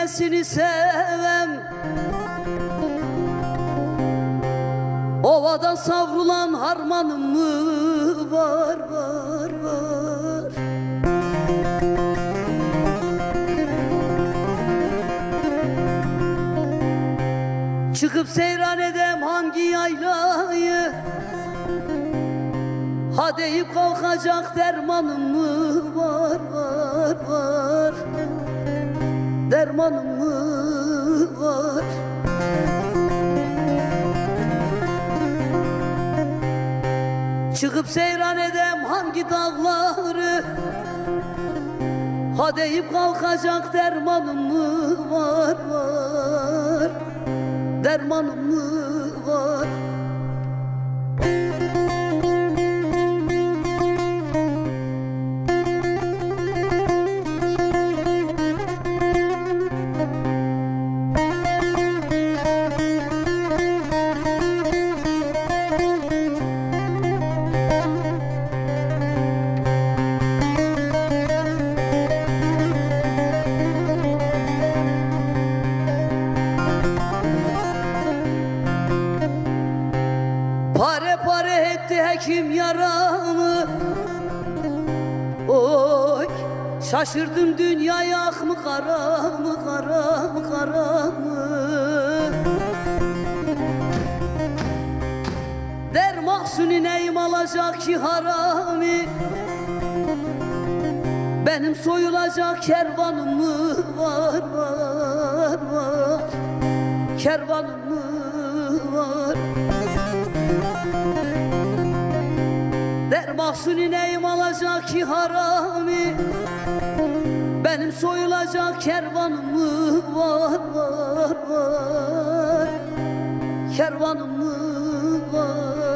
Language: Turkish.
böylesini sevem? Ovada savrulan harmanım mı? Var var var. Çıkıp seyran edem hangi yaylayı? Ha deyip kalkacak dermanım mı? Var var var Dermanım mı var. Çıkıp seyran edem hangi dağları? Ha deyip kalkacak dermanım mı var var. Dermanım mı var Pare pare etti hekim yaramı. Oy şaşırdım dünya yak mı kara mı kara mı kara mı? Der mahsuni neyim alacak ki harami? Benim soyulacak kervanım mı var var var? Kervanım mı var Der mahsuni neyim alacak ki harami? Benim soyulacak kervanım mı var var var? Kervanım mı var